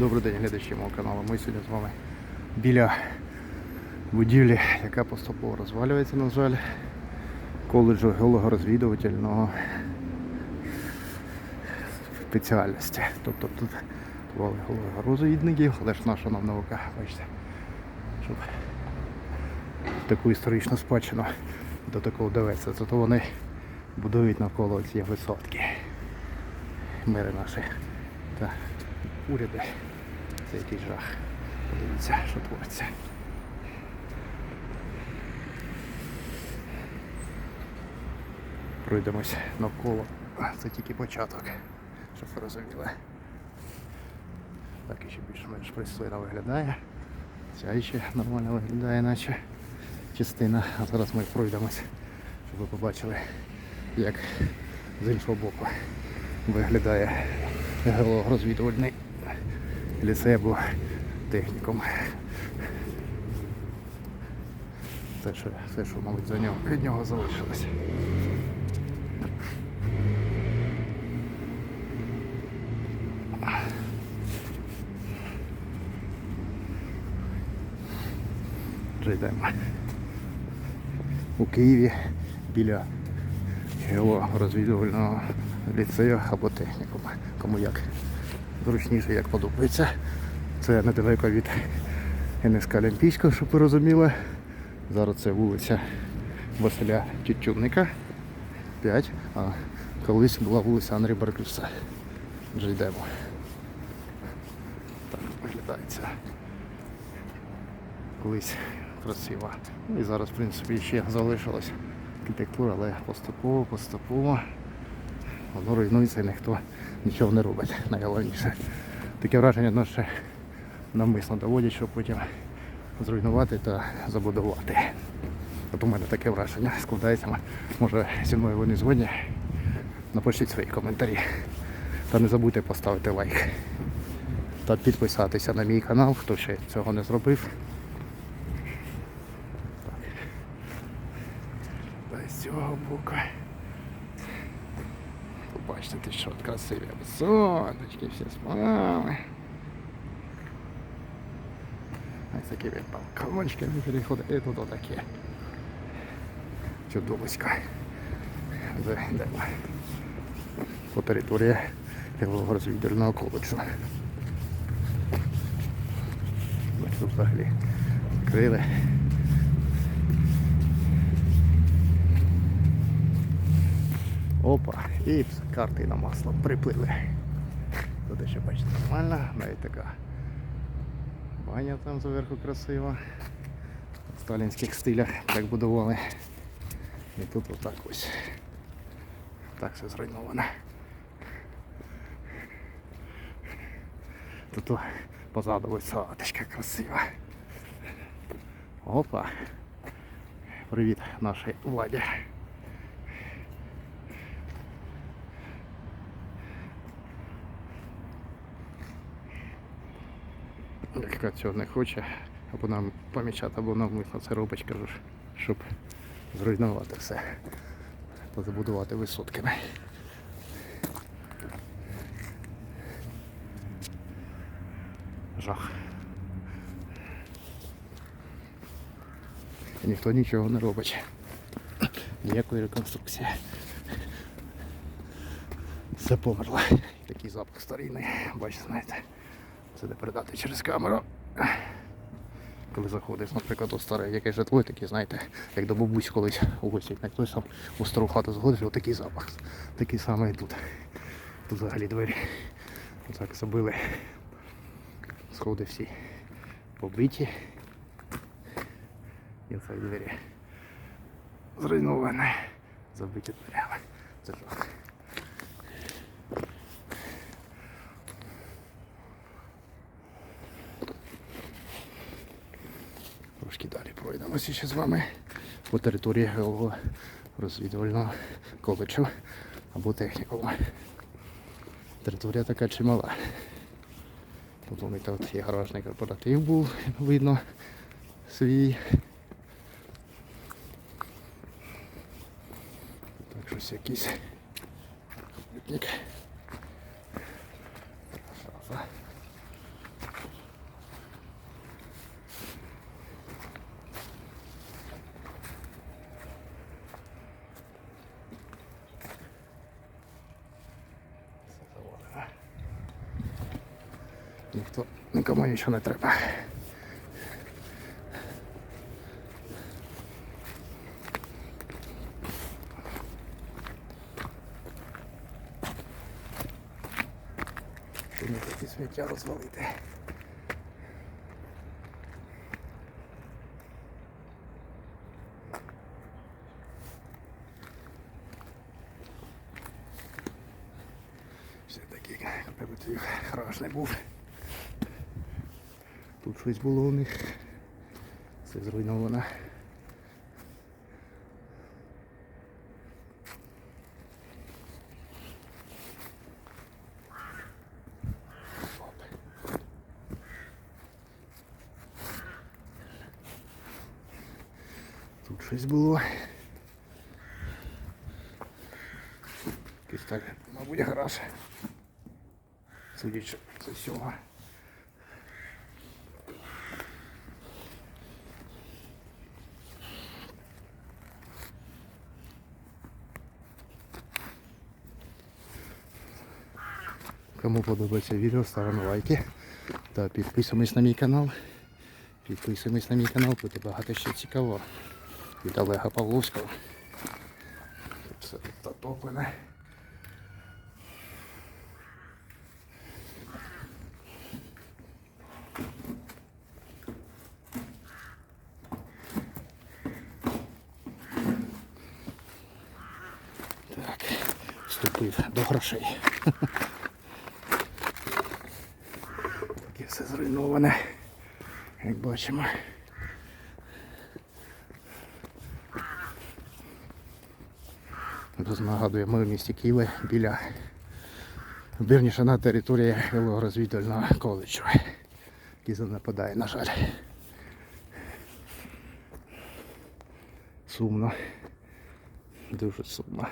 Добрий день, глядачі мого каналу. Ми сьогодні з вами біля будівлі, яка поступово розвалюється, на жаль, коледжу геологорозвідувального спеціальності. Тобто тут бували геологорозвідників, але ж наша нам наука, бачите, щоб таку історичну спадщину до такого довести. Зато вони будують навколо цієї висотки. Мири наші та уряди. Це якийсь жах. Подивіться, що. Пройдемось навколо. Це тільки початок, щоб ви розуміли. Так і ще більш-менш пристойно виглядає. Ця ще нормально виглядає, наче частина. А зараз ми пройдемось, щоб ви побачили, як з іншого боку виглядає геологорозвідувальний ліцей або технікум. Все, що, все, що мабуть, за нього, від нього залишилось. Вже йдемо. У Києві біля геологорозвідувального ліцею або технікуму. Кому як зручніше, як подобається. Це недалеко від НСК Олімпійського, щоб ви розуміли. Зараз це вулиця Василя Тютюнника 5, а колись була вулиця Андрія Барклюса. Вже йдемо. Так виглядає це. Колись красиво. І зараз, в принципі, ще залишилась архітектура, але поступово, поступово воно руйнується і ніхто нічого не робить. Найголовніше. Таке враження, ну, що навмисно доводять, щоб потім зруйнувати та забудувати. От у мене таке враження складається. Може зі мною ви не згодні. Напишіть свої коментарі. Та не забудьте поставити лайк. Та підписатися на мій канал, хто ще цього не зробив. Та з цього боку. Побачите, ти що от красиві висоточки, всі спали. Ось такими балкончиками переходить. І тут отаке. Чудовисько. Зайдемо. По території розвідувального коледжу. Тут взагалі. Опа, і карти на масло приплили. Тут ще бачите нормально, навіть така баня там зверху красива. В сталінських стилях так будували. І тут отак ось. Так все зруйновано. Тут позаду висоточка красива. Опа. Привіт нашій владі. Яка цього не хоче, або нам помічати, або навмисно це робить, кажу, щоб зруйнувати все. Та забудувати висотками. Жах. І ніхто нічого не робить. Ніякої реконструкції. Все померло. Такий запах старинний. Бачите, знаєте. Це не передати через камеру. Коли заходиш, наприклад, у старе яке житло, таке, знаєте, як до бабусь колись у гості, як хтось там у стару хату заходиш, отакий запах. Такий самий тут. Тут взагалі двері. Отак забили. Сходи всі побиті. І оце двері зруйновані. Забиті дверями. Це жах. Пройдемося ще з вами по території геолого розвідувального коледжу або технікуму. Територія така чимала. Тут у них є гаражний корпоратив був, видно, свій. Так щось якийсь. Шафа. Ніхто нікому нічого не треба. Не такі сміття розвалити. Все-таки кооператив хороший був. Щось було у них. Все зруйновано. Тут щось було. Якийсь так, мабуть, гараж. Судячи з усього. Кому подобається відео, ставимо лайки та підписуємось на мій канал. Підписуємось на мій канал, буде багато ще цікавого. Від Олега Павловського. Все тут затоплене. Так, вступив до грошей. Таке все зруйноване, як бачимо. Тут нагадує, ми в місті Києві біля вірніше на території розвідувального коледжу, який занепадає, на жаль. Сумно. Дуже сумно.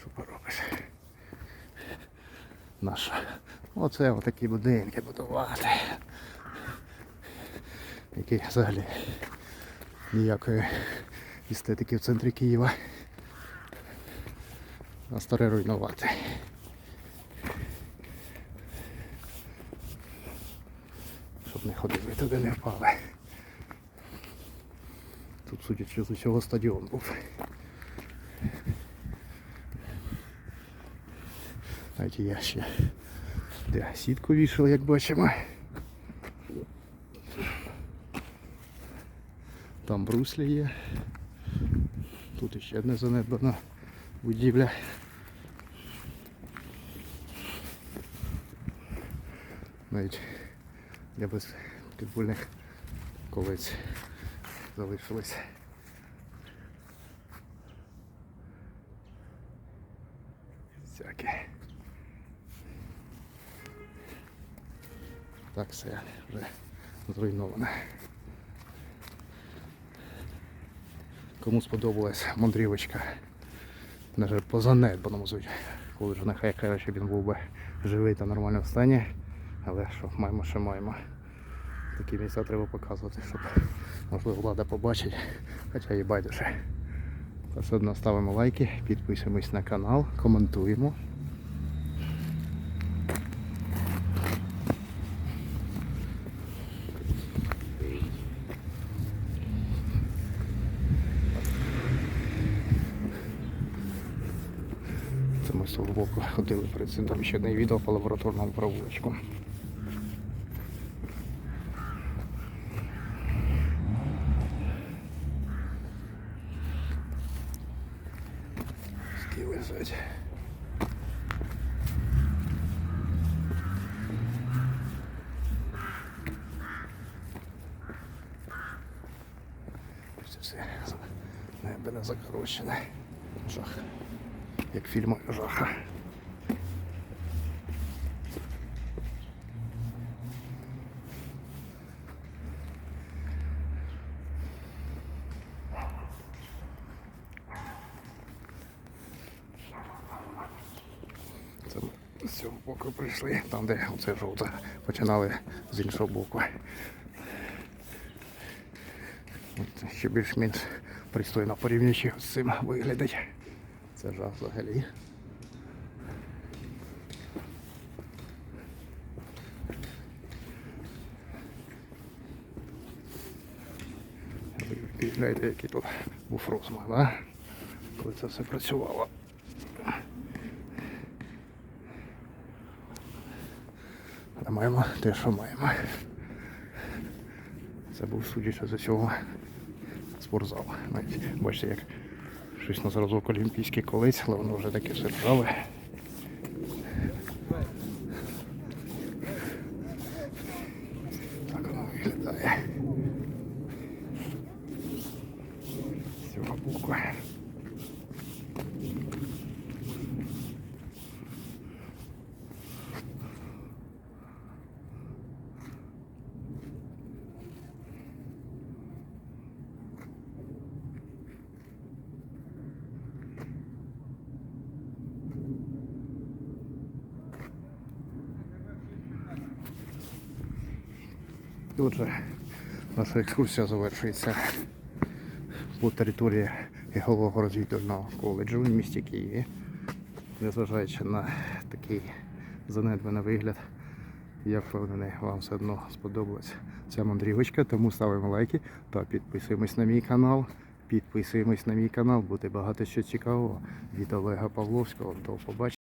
Що поробиш? Наша. Оце отакі будинки будувати. Які взагалі ніякої естетики в центрі Києва. А старе руйнувати. Щоб не ходили, туди не впали. Тут, судячи з усього, стадіон був. Навіть є ще де сітку вішали, як бачимо. Там бруслі є. Тут ще одна занедбана будівля. Навіть для безпідпольних колець залишилось. Всяке. Так все вже зруйновано. Кому сподобалась мандрівочка на жаль, по занедбаному звуть. Коли ж нехай краще він був би живий та нормально в стані. Але що маємо, що маємо. Такі місця треба показувати, щоб можливо влада побачить, хоча і байдуже. Все одно ставимо лайки, підписуємось на канал, коментуємо. Це ми з ходили перед там ще одне відео по лабораторному провулочку. Лежать. Це все не закорочене. Жах. Як фільм жаха. Це ми з цього боку прийшли, там де оце жовте починали з іншого боку. Ще більш-менш пристойно порівнюючи з цим виглядить. Це жах взагалі. Знаєте, який тут був розмах, да? коли це все працювало. А маємо те, що маємо. Це був судячи за цього спортзал. Бачите, як щось на зразок олімпійський колись, але воно вже таке все ржаве. Так воно виглядає. З цього боку. І Отже, наша екскурсія завершується по території Іголового розвідувального коледжу в місті Києві. Незважаючи на такий занедбаний вигляд, я впевнений, вам все одно сподобалась ця мандрівочка, тому ставимо лайки та підписуємось на мій канал. Підписуємось на мій канал, буде багато що цікавого від Олега Павловського. До побачення.